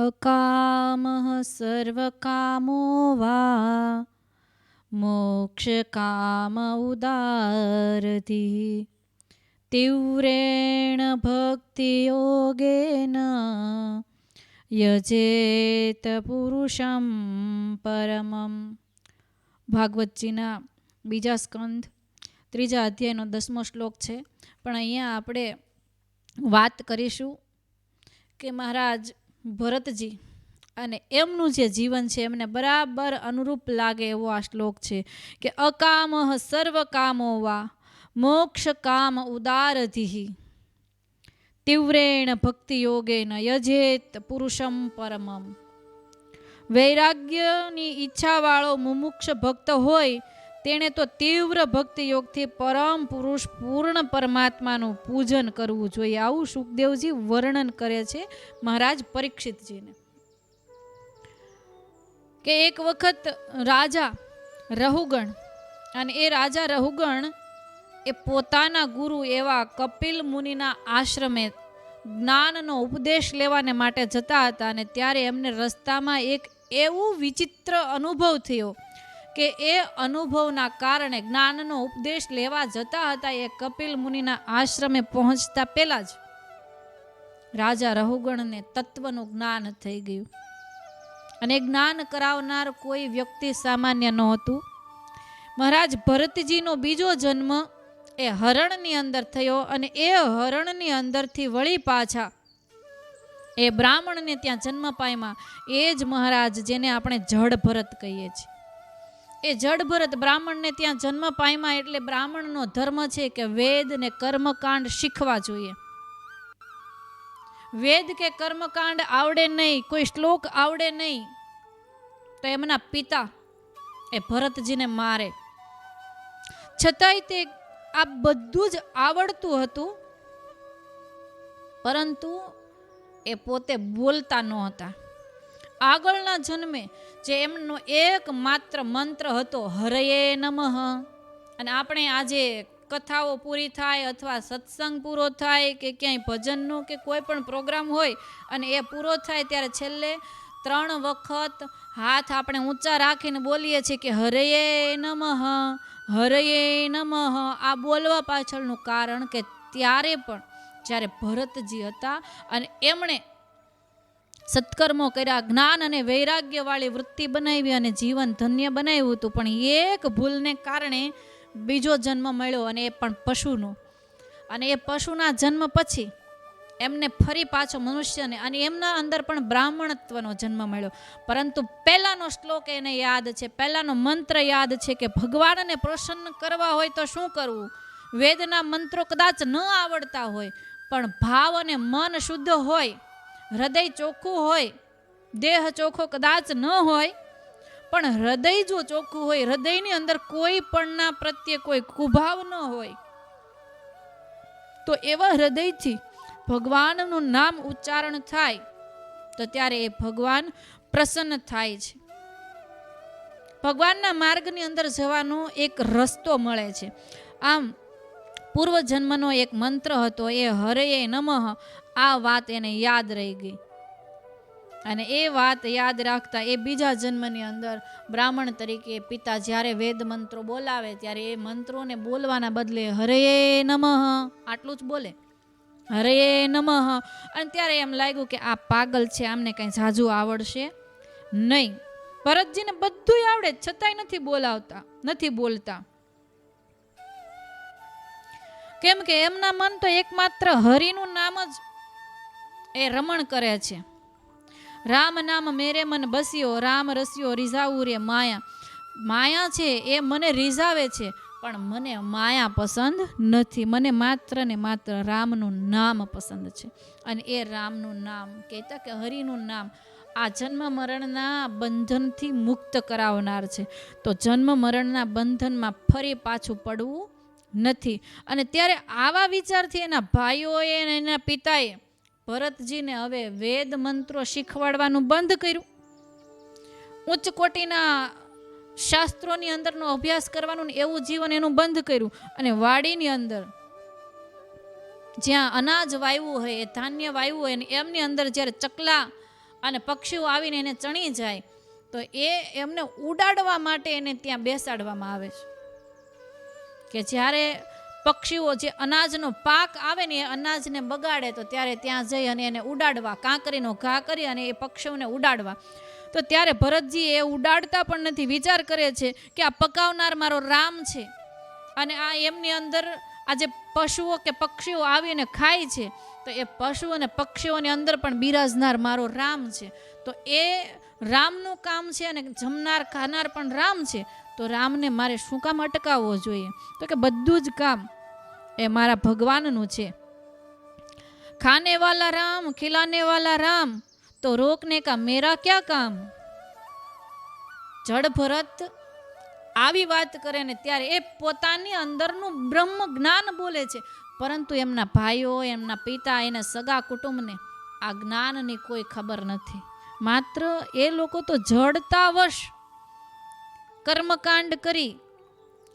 અકામઃ સર્વકામો વા મોક્ષકામ ઉદારતી તીવ્રેણ ભક્તિયોગેન યજેત પુરુષમ પરમમ ભાગવતજીના બીજા સ્કંધ ત્રીજા અધ્યાયનો દસમો શ્લોક છે. પણ અહીંયા આપણે વાત કરીશું કે મહારાજ ભરતજી. અને એમનું જે જીવન છે, એમને બરાબર અનુરૂપ લાગે એવો આ શ્લોક છે કે, અકામ સર્વ કામો વા મોક્ષ કામ ઉદારધિ. તીવ્રેણ ભક્તિ યોગેન યજેત પુરુષમ પરમમ. વૈરાગ્યની ઈચ્છાવાળો મુમુક્ષ ભક્ત હોય તેણે તો તીવ્ર ભક્તિ યોગથી પરમ પુરુષ પૂર્ણ પરમાત્માનું પૂજન કરવું જોઈએ. આવું સુખદેવજી વર્ણન કરે છે મહારાજ પરીક્ષિતજીને. કે એક વખત રાજા રહુગણ અને એ રાજા રહુગણ એ પોતાના ગુરુ એવા કપિલ મુનિના આશ્રમે જ્ઞાનનો ઉપદેશ લેવાને માટે જતા હતા અને ત્યારે એમને રસ્તામાં એક એવું વિચિત્ર અનુભવ થયો કે એ અનુભવના કારણે જ્ઞાનનો ઉપદેશ લેવા જતા હતા એ કપિલ મુનિના આશ્રમે પહોંચતા પહેલા જ રાજા રહુગણને તત્વનું જ્ઞાન થઈ ગયું. અને જ્ઞાન કરાવનાર કોઈ વ્યક્તિ સામાન્ય નહોતું. મહારાજ ભરતજીનો બીજો જન્મ એ હરણની અંદર થયો અને એ હરણની અંદરથી વળી પાછા એ બ્રાહ્મણને ત્યાં જન્મ પામ્યા. એ જ મહારાજ જેને આપણે જડ ભરત કહીએ છીએ. એ જડ ભરત બ્રાહ્મણને ત્યાં જન્મ પામ્યા એટલે બ્રાહ્મણનો ધર્મ છે કે વેદ ને કર્મકાંડ શીખવા જોઈએ. વેદ કે કર્મકાંડ આવડે નહીં, કોઈ શ્લોક આવડે નહીં, તો એમના પિતા એ ભરતજીને મારે. છતાંય તે આ બધું જ આવડતું હતું, પરંતુ એ પોતે બોલતા નહોતા. આગળના જન્મે જે એમનો એકમાત્ર મંત્ર હતો, હરયે નમઃ. અને આપણે આજે કથાઓ પૂરી થાય અથવા સત્સંગ પૂરો થાય કે ક્યાંય ભજનનો કે કોઈ પણ પ્રોગ્રામ હોય અને એ પૂરો થાય ત્યારે છેલ્લે ત્રણ વખત હાથ આપણે ઊંચા રાખીને બોલીએ છીએ કે હરયે નમઃ હરયે નમઃ. આ બોલવા પાછળનું કારણ કે ત્યારે પણ જ્યારે ભરતજી હતા અને એમણે સત્કર્મો કર્યા, જ્ઞાન અને વૈરાગ્યવાળી વૃત્તિ બનાવી અને જીવન ધન્ય બનાવ્યું હતું. પણ એક ભૂલને કારણે બીજો જન્મ મળ્યો અને એ પણ પશુનો. અને એ પશુના જન્મ પછી એમને ફરી પાછો મનુષ્યને અને એમના અંદર પણ બ્રાહ્મણત્વનો જન્મ મળ્યો. પરંતુ પહેલાંનો શ્લોક એને યાદ છે, પહેલાંનો મંત્ર યાદ છે કે ભગવાનને પ્રસન્ન કરવા હોય તો શું કરવું? વેદના મંત્રો કદાચ ન આવડતા હોય, પણ ભાવ અને મન શુદ્ધ હોય હૃદય ચોખ્ખું હોય, દેહ ચોખ્ખો કદાચ ન હોય, પણ હૃદય જો ચોખ્ખું હોય, હૃદયની અંદર કોઈ પણના પ્રત્યે કોઈ કુભાવ ન હોય, તો એવા હૃદયથી ભગવાનનું નામ ઉચ્ચારણ થાય, તો ત્યારે એ ભગવાન પ્રસન્ન થાય છે. ભગવાનના માર્ગની અંદર જવાનો એક રસ્તો મળે છે. આમ, પૂર્વજન્મનો એક મંત્ર હતો, એ હરયે નમઃ આ વાત એને યાદ રહી ગઈ. અને એ વાત યાદ રાખતા એ બીજા જન્મની અંદર બ્રાહ્મણ તરીકે પિતા જ્યારે વેદ મંત્રો બોલાવે ત્યારે એ મંત્રોને બોલવાના બદલે હરે નમઃ આટલું જ બોલે. હરે નમઃ. અને ત્યારે એમ લાગ્યું કે આ પાગલ છે, આમને કંઈ ઝાઝું આવડશે નહીં. ભરતજીને બધું આવડે, છતાંય નથી બોલાવતા, નથી બોલતા. કેમ કે એમના મન તો એકમાત્ર હરિનું એ રમણ કરે છે. રામ નામ મેરે મન બસ્યો, રામ રસ્યો, રીઝાવું રે માયા. માયા છે એ મને રીઝાવે છે, પણ મને માયા પસંદ નથી. મને માત્ર ને માત્ર રામનું નામ પસંદ છે. અને એ રામનું નામ કહેતા કે હરિનું નામ આ જન્મ મરણના બંધનથી મુક્ત કરાવનાર છે. તો જન્મ મરણના બંધનમાં ફરી પાછું પડવું નથી. અને ત્યારે આવા વિચારથી એના ભાઈઓએ અને એના પિતાએ ભરતજીને હવે વેદ મંત્રો શીખવાડવાનું બંધ કર્યું. ઉચ્ચ કોટીના શાસ્ત્રોની અંદરનો અભ્યાસ કરવાનું એવું જીવન એનું બંધ કર્યું. અને વાડીની અંદર જ્યાં અનાજ વાવ્યું હોય, એ ધાન્ય વાવ્યું હોય ને એમની અંદર જ્યારે ચકલા અને પક્ષીઓ આવીને એને ચણી જાય, તો એ એમને ઉડાડવા માટે એને ત્યાં બેસાડવામાં આવે છે. કે જ્યારે પક્ષીઓ જે અનાજનો પાક આવે ને એ અનાજને બગાડે, તો ત્યારે ત્યાં જઈ અને એને ઉડાડવા, કાંકરીનો ઘા કરી અને એ પક્ષીઓને ઉડાડવા. તો ત્યારે ભરતજી એ ઉડાડતા પણ નથી, વિચાર કરે છે કે આ પકાવનાર મારો રામ છે. અને આ એમની અંદર આ જે પશુઓ કે પક્ષીઓ આવીને ખાય છે, તો એ પશુ અને પક્ષીઓની અંદર પણ બિરાજનાર મારો રામ છે. તો એ રામનું કામ છે અને જમનાર, ખાનાર પણ રામ છે. તો રામને મારે શું કામ અટકાવવો જોઈએ? તો કે બધું જ કામ એ મારા ભગવાનનું છે. ખાને વાલા રામ ખિલાને વાલા રામ, તો રોકને કા મેરા ક્યાં કામ? જડ ભરત આવી વાત કરે ને ત્યારે એ પોતાની અંદરનું બ્રહ્મ જ્ઞાન બોલે છે. પરંતુ એમના ભાઈઓ, એમના પિતા, એના સગા કુટુંબને આ જ્ઞાનની કોઈ ખબર નથી. માત્ર એ લોકો તો જડતાવશ. કર્મકાંડ કરી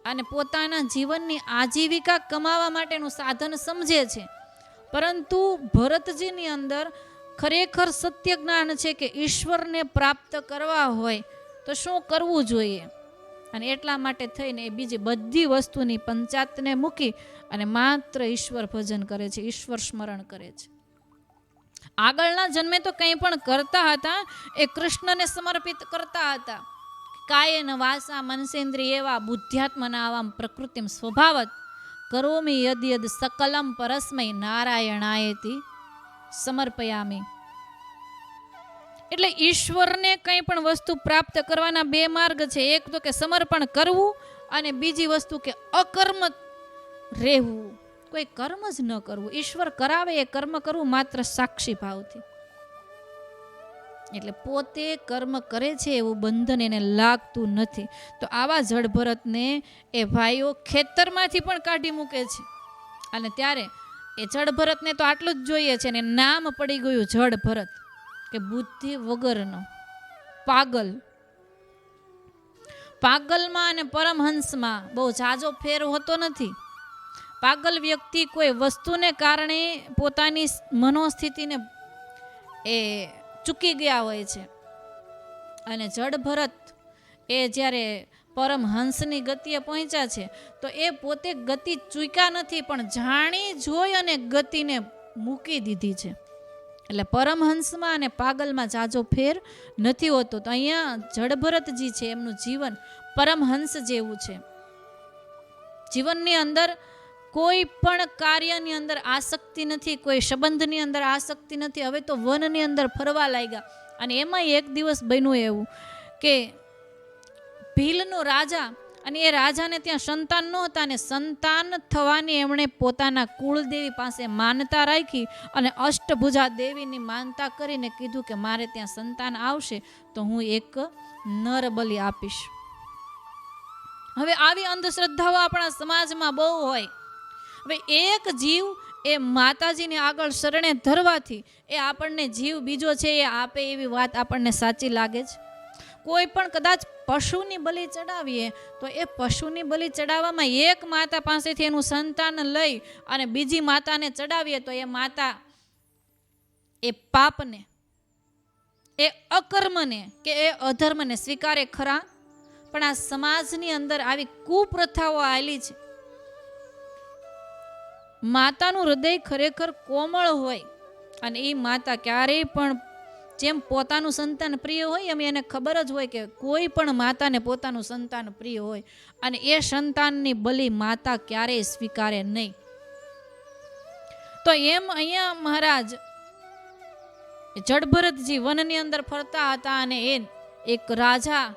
અને પોતાના જીવનની આજીવિકા કમાવા માટેનું સાધન સમજે છે. પરંતુ ભરતજીની અંદર ખરેખર સત્ય જ્ઞાન છે કે ઈશ્વરને પ્રાપ્ત કરવા હોય તો શું કરવું જોઈએ? અને એટલા માટે થઈને એ બીજી બધી વસ્તુની પંચાતને મૂકી અને માત્ર ઈશ્વર ભજન કરે છે, ઈશ્વર સ્મરણ કરે છે. આગળના જન્મે તો કંઈ પણ કરતા હતા, એ કૃષ્ણને સમર્પિત કરતા હતા. કાયન વાસા મનસેન્દ્રિય એવા બુદ્ધ્યાત્મના આવામ પ્રકૃતિમ સ્વભાવત. કરોમી યદ યદ સકલમ પરસ્મય નારાયણાયતી. સમર્પયામી. એટલે ઈશ્વરને કંઈ પણ વસ્તુ પ્રાપ્ત કરવાના બે માર્ગ છે. એક તો કે સમર્પણ કરવું અને બીજી વસ્તુ કે અકર્મ રહેવું. કોઈ કર્મ જ ન કરવું. ઈશ્વર કરાવે એ કર્મ કરવું માત્ર સાક્ષી ભાવથી. એટલે પોતે કર્મ કરે છે એવું બંધન એને લાગતું નથી. તો આવા જળભરતને એ ભાઈઓ ખેતરમાંથી પણ કાઢી મૂકે છે. અને ત્યારે એ જળભરતને તો આટલું જ જોઈએ છે ને નામ પડી ગયું જળભરત, કે બુદ્ધિ વગરનો, પાગલ. પાગલમાં અને પરમહંસમાં બહુ જાજો ફેર હોતો નથી. પાગલ વ્યક્તિ કોઈ વસ્તુને કારણે પોતાની મનોસ્થિતિને એ ચૂકી ગયા હોય છે. અને જડ ભરત એ જ્યારે પરમહંસની ગતિએ પહોંચ્યા છે, તો એ પોતે ગતિ ચૂક્યા નથી, પણ જાણી, જોઈ અને ગતિને મૂકી દીધી છે. એટલે પરમહંસમાં અને પાગલમાં જાજો ફેર નથી હોતો. તો અહીંયા જડભરતજી છે, એમનું જીવન પરમહંસ જેવું છે. જીવનની અંદર કોઈ પણ કાર્યની અંદર આસક્તિ નથી, કોઈ સંબંધની અંદર આસક્તિ નથી. હવે તો વનની અંદર ફરવા લાગ્યા અને એમાં એક દિવસ બન્યું એવું કે ભીલનો રાજા અને એ રાજાને ત્યાં સંતાન નહોતા અને સંતાન થવાની એમણે પોતાના કુળદેવી પાસે માનતા રાખી અને અષ્ટભુજા દેવીની માનતા કરીને કીધું કે મારે ત્યાં સંતાન આવશે તો હું એક નર બલિ આપીશ. હવે આવી અંધશ્રદ્ધાઓ આપણા સમાજમાં બહુ હોય. એક જીવ એ માતાજીને આગળ શરણે ધરવાથી એ આપણને જીવ બીજો છે એ આપે એવી વાત આપણને સાચી લાગે છે. કોઈ પણ કદાચ પશુની બલિ ચડાવીએ તો એ પશુની બલિ ચડાવવામાં એક માતા પાસેથી એનું સંતાન લઈ અને બીજી માતાને ચડાવીએ તો એ માતા એ પાપને, એ અકર્મને કે એ અધર્મને સ્વીકારે ખરા? પણ આ સમાજની અંદર આવી કુપ્રથાઓ આવેલી છે. માતાનું હૃદય ખરેખર કોમળ હોય અને એ માતા ક્યારેય પણ જેમ પોતાનું સંતાન પ્રિય હોય એમ એને ખબર જ હોય કે કોઈ પણ માતાને પોતાનું સંતાન પ્રિય હોય અને એ સંતાનની બલિ માતા ક્યારેય સ્વીકારે નહીં. તો એમ અહીંયા મહારાજ જડભરતજી વનની અંદર ફરતા હતા અને એ એક રાજા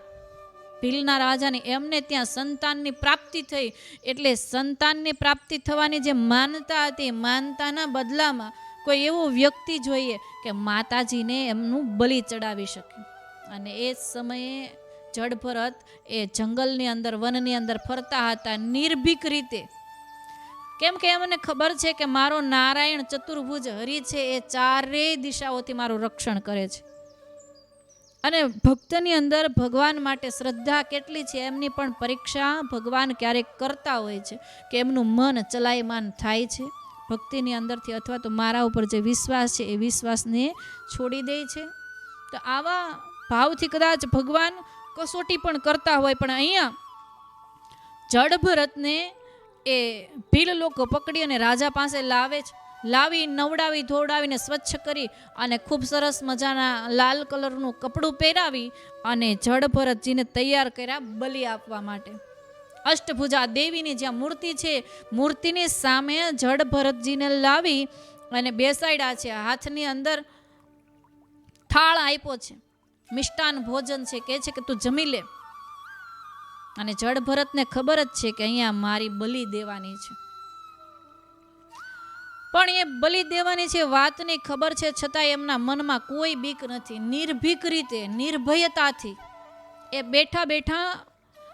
ભીલના રાજાને એમને ત્યાં સંતાનની પ્રાપ્તિ થઈ. એટલે સંતાનની પ્રાપ્તિ થવાની જે માનતા હતી, માનતાના બદલામાં કોઈ એવો વ્યક્તિ જોઈએ કે માતાજીને એમનું બલિ ચડાવી શકે. અને એ સમયે જડભરત એ જંગલની અંદર, વનની અંદર ફરતા હતા નિર્ભીક રીતે. કેમ કે એમને ખબર છે કે મારો નારાયણ ચતુર્ભુજ હરિ છે, એ ચારેય દિશાઓથી મારું રક્ષણ કરે છે. અને ભક્તની અંદર ભગવાન માટે શ્રદ્ધા કેટલી છે, એમની પણ પરીક્ષા ભગવાન ક્યારેક કરતા હોય છે કે એમનું મન ચલાયમાન થાય છે. ભક્તિની અંદરથી અથવા તો મારા ઉપર જે વિશ્વાસ છે, એ વિશ્વાસને છોડી દે છે. તો આવા ભાવથી કદાચ ભગવાન કસોટી પણ કરતા હોય, પણ અહીંયા જડભરતને એ ભીલ લોકો પકડી અને રાજા પાસે લાવે છે. લાવી, નવડાવી, ધોવડાવીને સ્વચ્છ કરી અને ખૂબ સરસ મજાના લાલ કલરનું કપડું પહેરાવી અને જડ ભરતજીને તૈયાર કર્યા બલિ આપવા માટે. અષ્ટભુજા દેવીની જ્યાં મૂર્તિ છે, મૂર્તિની સામે જડ ભરતજીને લાવી અને બેસાડ્યા છે. હાથની અંદર થાળ આપ્યો છે. મિષ્ટાન ભોજન છે. કે છે કે, તું જમી લે. અને જડ ભરતને ખબર જ છે કે અહીંયા મારી બલિ દેવાની છે. પણ એ બલિ દેવાની છે વાતની ખબર છે છતાં એમના મનમાં કોઈ બીક નથી. નિર્ભીક રીતે, નિર્ભયતાથી એ બેઠા બેઠા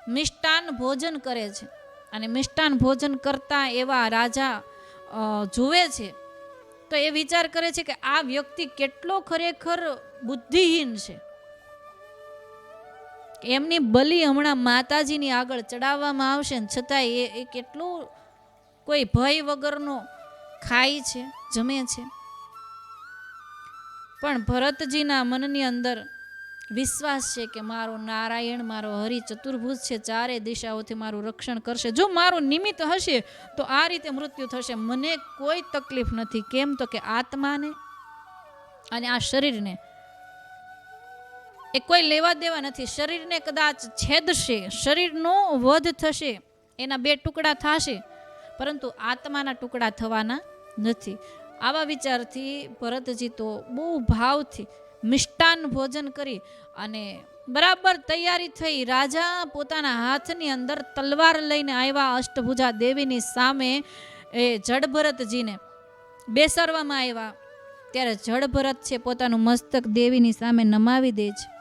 મિષ્ટાન ભોજન કરે છે. અને મિષ્ટાન ભોજન કરતા એવા રાજા જુએ છે. તો એ વિચાર કરે છે કે આ વ્યક્તિ કેટલો ખરેખર બુદ્ધિહીન છે. એમની બલિ હમણાં માતાજીની આગળ ચડાવવામાં આવશે ને છતાંય એ એ કેટલું કોઈ ભય વગરનો ખાય છે, જમે છે. પણ ભરતજીના મનની અંદર વિશ્વાસ છે કે મારો નારાયણ, મારો હરિ ચતુર્ભુજ છે, ચારે દિશાઓથી મારું રક્ષણ કરશે. જો મારું નિમિત્ત હશે, તો આ રીતે મૃત્યુ થશે. મને કોઈ તકલીફ નથી. કેમ તો કે આત્માને અને આ શરીરને એ કોઈ લેવા દેવા નથી. શરીરને કદાચ છેદશે, શરીરનો વધ થશે, એના બે ટુકડા થશે, પરંતુ આત્માના ટુકડા થવાના નથી. આવા વિચારથી ભરતજી તો બહુ ભાવથી મિષ્ટાન ભોજન કરી અને બરાબર તૈયારી થઈ. રાજા પોતાના હાથની અંદર તલવાર લઈને આવ્યા અષ્ટભુજા દેવીની સામે. એ જડભરતજીને બેસાડવામાં આવ્યા. ત્યારે જડભરત છે પોતાનું મસ્તક દેવીની સામે નમાવી દે છે.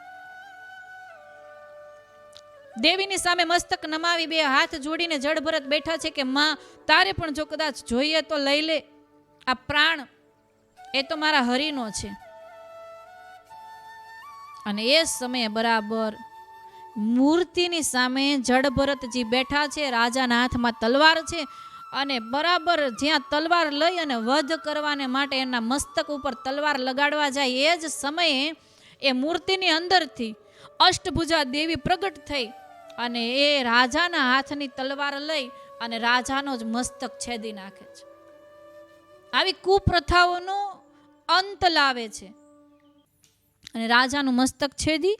દેવીની સામે મસ્તક નમાવી બે હાથ જોડીને જડભરત બેઠા છે કે, માં, તારે પણ જો કદાચ જોઈએ તો લઈ લે. આ પ્રાણ એ તો મારા હરિનો છે. અને એ સમયે બરાબર મૂર્તિની સામે જડભરતજી બેઠા છે, રાજાના હાથમાં તલવાર છે અને બરાબર જ્યાં તલવાર લઈ અને વધ કરવાને માટે એના મસ્તક ઉપર તલવાર લગાડવા જાય, એ જ સમયે એ મૂર્તિની અંદરથી અષ્ટભુજા દેવી પ્રગટ થઈ અને એ રાજાના હાથની તલવાર લઈ અને રાજાનો જ મસ્તક છેદી નાખે છે. આવી કુપ્રથાઓનો અંત લાવે છે. અને રાજાનું મસ્તક છેદી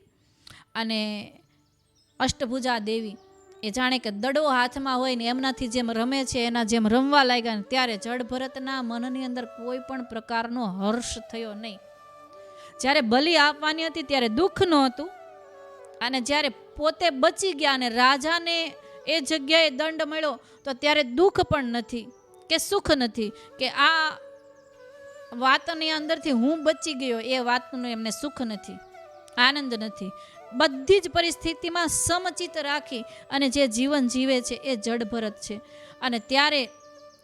અને અષ્ટભુજા દેવી એ જાણે કે દડો હાથમાં હોય ને એમનાથી જેમ રમે છે, એના જેમ રમવા લાગ્યા ને ત્યારે જડભરતના મનની અંદર કોઈ પણ પ્રકારનો હર્ષ થયો નહીં. જ્યારે બલિ આપવાની હતી ત્યારે દુઃખ નહોતું. અને જ્યારે પોતે બચી ગયા અને રાજાને એ જગ્યાએ દંડ મળ્યો, તો ત્યારે દુઃખ પણ નથી. કે સુખ નથી, કે આ વાતની અંદરથી હું બચી ગયો, એ વાતનું એમને સુખ નથી, આનંદ નથી. બધી જ પરિસ્થિતિમાં સમચિત રાખી અને જે જીવન જીવે છે એ જડભરત છે. અને ત્યારે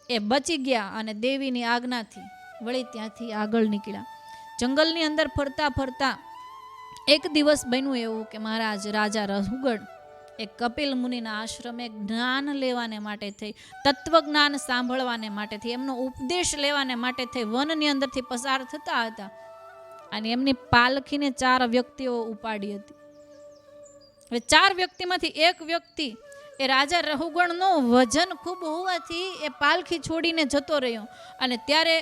એ બચી ગયા અને દેવીની આજ્ઞાથી વળી ત્યાંથી આગળ નીકળ્યા. જંગલની અંદર ફરતા ફરતા એક દિવસ બન્યું એવું કે મહારાજ, રાજા રઘુગઢ એક કપિલ મુનિના આશ્રમે જ્ઞાન લેવાને માટે થઈ, તત્વજ્ઞાન સાંભળવાને માટે થઈ, એમનો ઉપદેશ લેવાને માટે થઈ, વનની અંદરથી પસાર થતા હતા. અને એમની પાલખીને ચાર વ્યક્તિઓ ઉપાડી હતી. હવે ચાર વ્યક્તિમાંથી એક વ્યક્તિ એ રાજા રહુગણનો વજન ખૂબ હોવાથી એ પાલખી છોડીને જતો રહ્યો. અને ત્યારે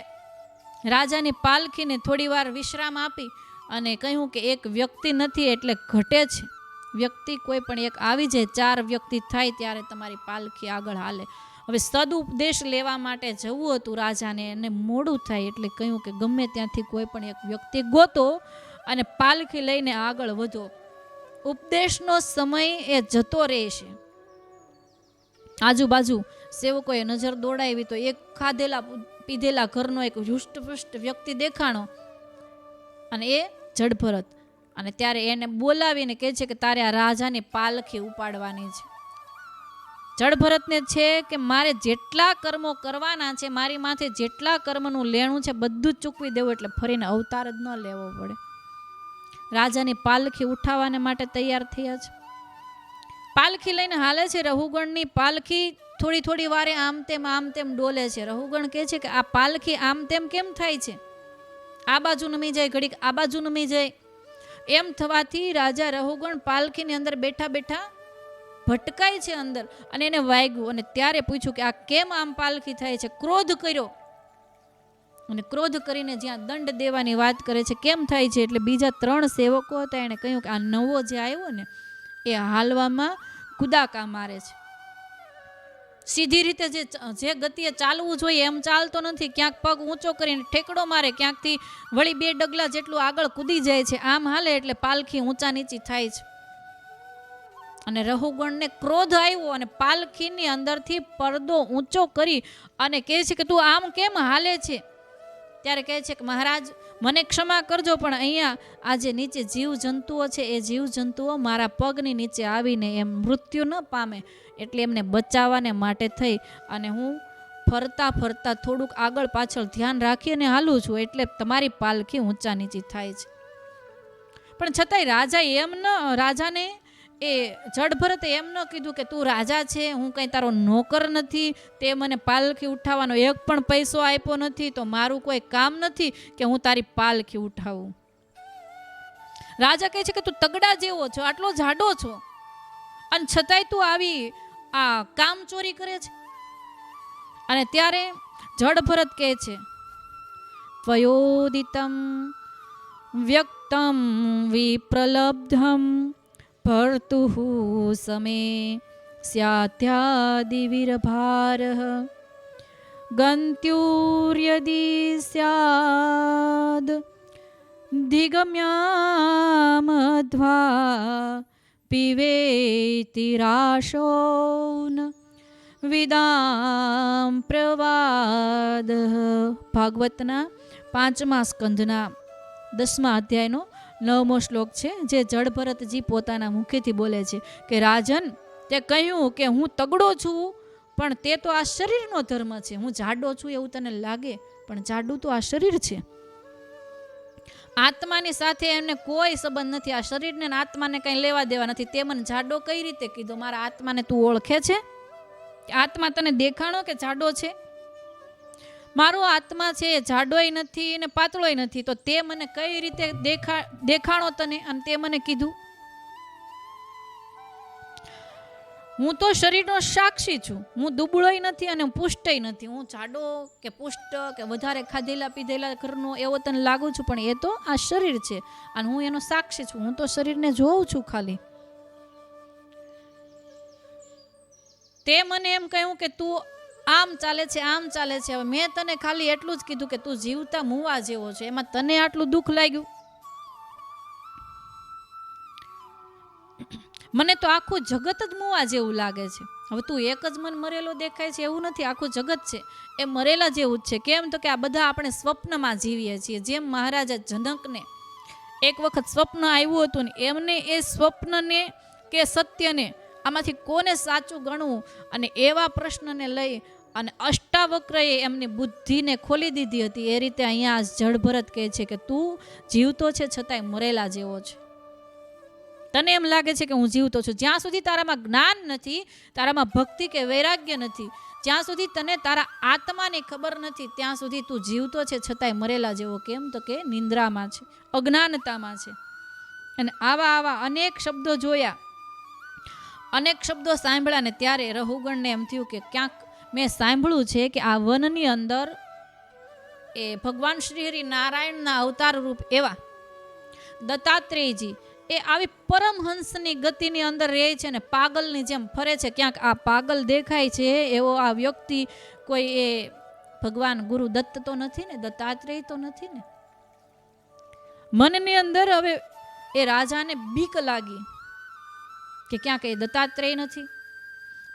રાજાની પાલખીને થોડી વાર વિશ્રામ આપી અને કહ્યું કે એક વ્યક્તિ નથી એટલે ઘટે છે. વ્યક્તિ કોઈ પણ એક આવી જાય, ચાર વ્યક્તિ થાય ત્યારે તમારી પાલખી આગળ હાલે. હવે સદુપદેશ લેવા માટે જવું હતું રાજાને એને મોડું થાય એટલે કહ્યું કે ગમે ત્યાંથી કોઈ પણ એક વ્યક્તિ ગોતો અને પાલખી લઈને આગળ વધો. ઉપદેશનો સમય એ જતો રહેશે આજુબાજુ સેવકોએ નજર દોડાવી તો એક ખાધેલા, પીધેલા ઘરનો એક હૃષ્ટપુષ્ટ વ્યક્તિ દેખાણો અને એ જડભરત અને ત્યારે એને બોલાવીને કહે છે કે તારે આ રાજાની પાલખી ઉપાડવાની છે. જળભરતને છે કે મારે જેટલા કર્મો કરવાના છે, મારી માથે જેટલા કર્મનું લેણું છે, બધું જ ચૂકવી દેવું એટલે ફરીને અવતાર જ ન લેવો પડે. રાજાની પાલખી ઉઠાવવાને માટે તૈયાર થયા છે. પાલખી લઈને હાલે છે રહુગણની પાલખી થોડી થોડી વારે આમ તેમ આમ તેમ ડોલે છે. રહુગણ કહે છે કે આ પાલખી આમ તેમ કેમ થાય છે? આ બાજુ નમી જાય, ઘડીક આ બાજુ નમી જાય. એમ થવાથી રાજા રહુગણ પાલખીની અંદર બેઠા બેઠા ભટકાય છે અંદર અને એને વાગ્યું અને ત્યારે પૂછ્યું કે આ કેમ આમ પાલખી થાય છે? ક્રોધ કર્યો. અને ક્રોધ કરીને જ્યાં દંડ દેવાની વાત કરે છે, કેમ થાય છે? એટલે બીજા ત્રણ સેવકો હતા એણે કહ્યું કે આ નવો જે આવ્યો ને, એ હાલવામાં કુદાકા મારે છે. સીધી રીતે જે જે ગતિએ ચાલવું જોઈએ, એમ ચાલતો નથી. ક્યાંક પગ ઊંચો કરીને ઠેકડો મારે, ક્યાંકથી વળી બે ડગલા જેટલું આગળ કૂદી જાય છે, આમ હાલે એટલે પાલખી ઊંચા નીચી થાય છે. અને રહુગણને ક્રોધ આવ્યો અને પાલખીની અંદરથી પડદો ઊંચો કરી અને કહે છે કે, તું આમ કેમ હાલે છે? ત્યારે કહે છે કે, મહારાજ, મને ક્ષમા કરજો, પણ અહીંયા આ જે નીચે જીવ જંતુઓ છે, એ જીવ જંતુઓ મારા પગની નીચે આવીને એમ મૃત્યુ ન પામે. એટલે એમને બચાવવાને માટે થઈ અને હું ફરતા ફરતા થોડુંક આગળ પાછળ ધ્યાન રાખીને હાલું છું એટલે તમારી પાલખી ઊંચા નીચી થાય છે. પણ છતાંય રાજા એમ ન, રાજાને એ જડભરતે એમ ન કીધું કે તું રાજા છે, હું કંઈ તારો નોકર નથી, તે મને પાલખી ઉઠાવવાનો એક પણ પૈસો આપ્યો નથી, તો મારું કોઈ કામ નથી કે હું તારી પાલખી ઉઠાવું. રાજા કહે છે કે તું તગડા જેવો છો, આટલો જાડો છો. અને છતાંય તું આવી આ કામ ચોરી કરે છે? અને ત્યારે જડ ભરત કહે છે, ત્વયોદિતમ વ્યક્તમ વિપ્રલબ્ધમ ભર્તુઃ સમે સ્યાત્યાદિવિરભાર ગંત્યુર્યદિ સ્યાદ દિગમ્યામધ્વા પીવેતિ રાશોન વિદામ પ્રવાદ ભાગવતના પાંચમા સ્કંધના દસમા અધ્યાયનો નવમો શ્લોક છે, જે જળભરતજી પોતાના મુખેથી બોલે છે કે, રાજન, તે કહ્યું કે હું તગડો છું, પણ તે તો આ શરીરનો ધર્મ છે. હું જાડો છું એવું તને લાગે, પણ જાડું તો આ શરીર છે. આત્માની સાથે એમને કોઈ સંબંધ નથી. આ શરીરને આત્માને કંઈ લેવા દેવા નથી. તે મને જાડો કઈ રીતે કીધો? મારા આત્માને તું ઓળખે છે? આત્મા તને દેખાણો કે જાડો છે? મારો આત્મા છે જાડોય નથી ને પાતળોય નથી. તો તે મને કઈ રીતે દેખા, દેખાણો તને અને તે મને કીધું? હું તો શરીરનો સાક્ષી છું. હું દુબળોય નથી અને પુષ્ટય નથી. હું જાડો કે પુષ્ટ કે વધારે ખાધેલા પીધેલા ઘરનો એવો તને લાગુ છું, પણ એ તો આ શરીર છે. અને હું એનો સાક્ષી છું. હું તો શરીરને જોઉં છું ખાલી. તે મને એમ કહ્યું કે તું આમ ચાલે છે, આમ ચાલે છે. હવે મેં તને ખાલી એટલું જ કીધું કે તું જીવતા મૂવા જેવો છે. એમાં તને આટલું દુઃખ લાગ્યું? મને તો આખું જગત જ મૂવા જેવું લાગે છે. હવે તું એક જ મન મરેલો દેખાય છે એવું નથી, આખું જગત છે. એ મરેલા જેવું જ છે. કેમ તો કે આ બધા આપણે સ્વપ્નમાં જીવીએ છીએ. જેમ મહારાજા જનકને એક વખત સ્વપ્ન આવ્યું હતું ને, એમને એ સ્વપ્નને કે સત્યને આમાંથી કોને સાચું ગણવું અને એવા પ્રશ્નને લઈ અને અષ્ટાવક્રએ એમની બુદ્ધિને ખોલી દીધી હતી. એ રીતે અહીંયા જળભરત કહે છે કે તું જીવતો છે છતાંય મરેલા જેવો છે. તને એમ લાગે છે કે હું જીવતો છું? જ્યાં સુધી તારામાં જ્ઞાન નથી, તારામાં ભક્તિ કે વૈરાગ્ય નથી, જ્યાં સુધી તને તારા આત્માની ખબર નથી, ત્યાં સુધી તું જીવતો છે છતાંય મરેલા જેવો કેમ તો કે નિંદ્રામાં છે, અજ્ઞાનતામાં છે. અને આવા આવા અનેક શબ્દો જોયા. અનેક શબ્દો સાંભળ્યા ને ત્યારે રહુગણને એમ થયું કે ક્યાંક મેં સાંભળ્યું છે કે આ વનની અંદર એ ભગવાન શ્રી હરિ નારાયણના અવતાર રૂપ એવા દત્તાત્રેયજી એ આવી પરમહંસની ગતિની અંદર રહે છે ને પાગલની જેમ ફરે છે. ક્યાંક આ પાગલ દેખાય છે, એવો આ વ્યક્તિ કોઈ એ ભગવાન ગુરુ દત્ત તો નથી ને, દત્તાત્રેય તો નથી ને. મનની અંદર હવે એ રાજાને બીક લાગી કે ક્યાંક એ દત્તાત્રેય નથી.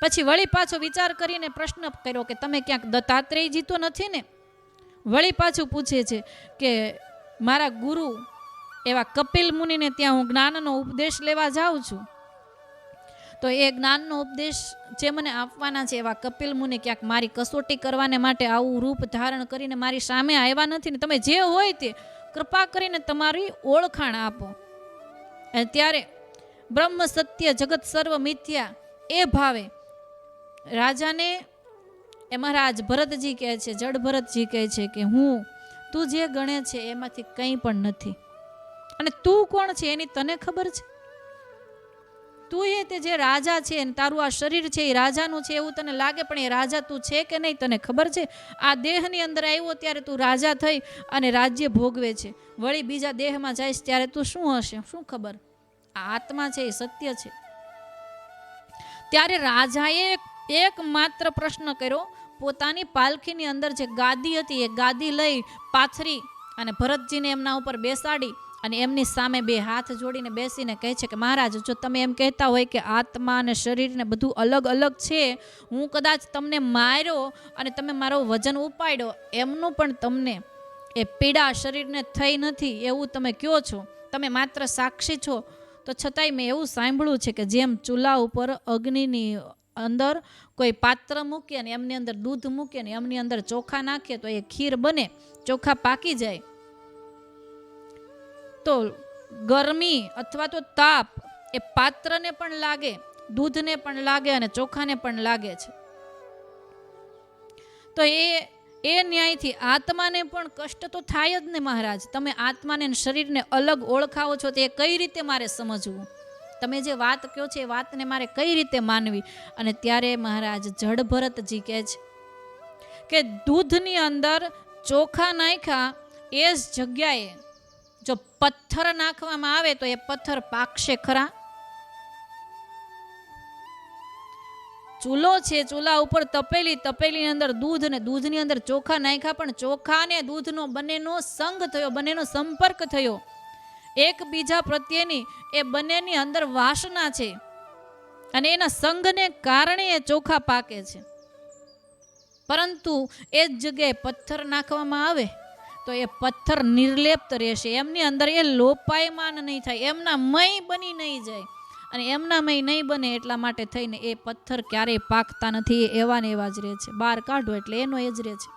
પછી વળી પાછો વિચાર કરીને પ્રશ્ન કર્યો કે તમે ક્યાંક દત્તાત્રેય જીતો નથી ને? વળી પાછું પૂછે છે કે મારા ગુરુ એવા કપિલ મુનિને ત્યાં હું જ્ઞાનનો ઉપદેશ લેવા જાઉં છું. તો એ જ્ઞાનનો ઉપદેશ જે મને આપવાના છે એવા કપિલ મુનિ ક્યાંક મારી કસોટી કરવાને માટે આવું રૂપ ધારણ કરીને મારી સામે આવ્યા નથી ને તમે જે હોય તે કૃપા કરીને તમારી ઓળખાણ આપો. અને ત્યારે બ્રહ્મ સત્ય જગત સર્વ મિથ્યા એ ભાવે રાજાને એ મહારાજ ભરતજી કહે છે જડ ભરતજી કહે છે કે હું તું જે ગણે છે એમાંથી કંઈ પણ નથી. અને તું કોણ છે એની તને ખબર છે? તું એ તે જે રાજા છે તારું આ શરીર છે એ રાજાનું છે એવું તને લાગે, પણ એ રાજા તું છે કે નહીં તને ખબર છે? આ દેહની અંદર આવ્યો ત્યારે તું રાજા થઈ અને રાજ્ય ભોગવે છે. વળી બીજા દેહમાં જઈશ ત્યારે તું શું હશે? શું ખબર? આ આત્મા છે, એ સત્ય છે. ત્યારે રાજાએ એક માત્ર પ્રશ્ન કર્યો, પોતાની પાલખીની અંદર જે ગાદી હતી એ ગાદી લઈ પાથરી અને ભરતજીને એમના ઉપર બેસાડી. અને એમની સામે બે હાથ જોડીને બેસીને કહે છે કે, મહારાજ, જો તમે એમ કહેતા હોય કે આત્મા અને શરીરને બધું અલગ અલગ છે, હું કદાચ તમને માર્યો અને તમે મારો વજન ઉપાડ્યો, એમનું પણ તમને એ પીડા શરીરને થઈ નથી એવું તમે કહો છો. તમે માત્ર સાક્ષી છો. તો છતાંય મેં એવું સાંભળ્યું છે કે જેમ ચૂલા ઉપર અગ્નિની અંદર કોઈ પાત્ર મૂકીએ ને એમની અંદર દૂધ મૂકીએ ને એમની અંદર ચોખા નાખીએ તો એ ખીર બને, ચોખા પાકી જાય. તો ગરમી અથવા તો તાપ એ પાત્રને પણ લાગે, દૂધને પણ લાગે અને ચોખાને પણ લાગે છે. તો એ એ ન્યાયથી આત્માને પણ કષ્ટ તો થાય જ ને મહારાજ. તમે આત્માને શરીરને અલગ ઓળખાવો છો તે કઈ રીતે મારે સમજવું? તમે જે વાત કહો છો એ વાતને મારે કઈ રીતે માનવી? અને ત્યારે મહારાજ જડ ભરતજી કહે છે કે દૂધની અંદર ચોખા નાખ્યા એ જ જગ્યાએ જો પથ્થર નાખવામાં આવે તો એ પથ્થર પાકશે ખરા? ચૂલો છે, ચૂલા ઉપર તપેલી, તપેલીની અંદર દૂધ ને દૂધની અંદર ચોખા નાખ્યા, પણ ચોખા ને દૂધનો બંનેનો સંગ થયો, બંનેનો સંપર્ક થયો. એકબીજા પ્રત્યેની એ બંનેની અંદર વાસના છે અને એના સંગને કારણે એ ચોખા પાકે છે. પરંતુ એ જ જગ્યાએ પથ્થર નાખવામાં આવે? તો એ પથ્થર નિર્લેપ્ત રહેશે. એમની અંદર એ લોપાયમાન નહીં થાય. એમના મય બની નહીં જાય. અને એમના મય નહીં બને એટલા માટે થઈને એ પથ્થર ક્યારેય પાકતા નથી. એવા ને એવા જ રહે છે. બહાર કાઢો એટલે એનો એ જ રહે છે.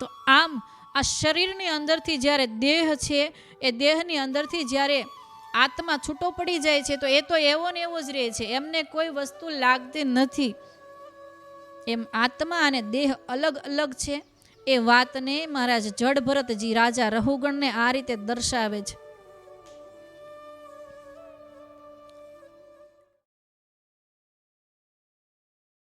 તો આમ આ શરીરની અંદરથી જ્યારે દેહ છે, એ દેહની અંદરથી જ્યારે આત્મા છૂટો પડી જાય છે, તો એ તો એવો ને એવો જ રહે છે. એમને કોઈ વસ્તુ લાગતી નથી. એમ આત્મા અને દેહ અલગ અલગ છે. એ વાતને મહારાજ જડ ભરતજી રાજા રહુગણને આ રીતે દર્શાવે છે.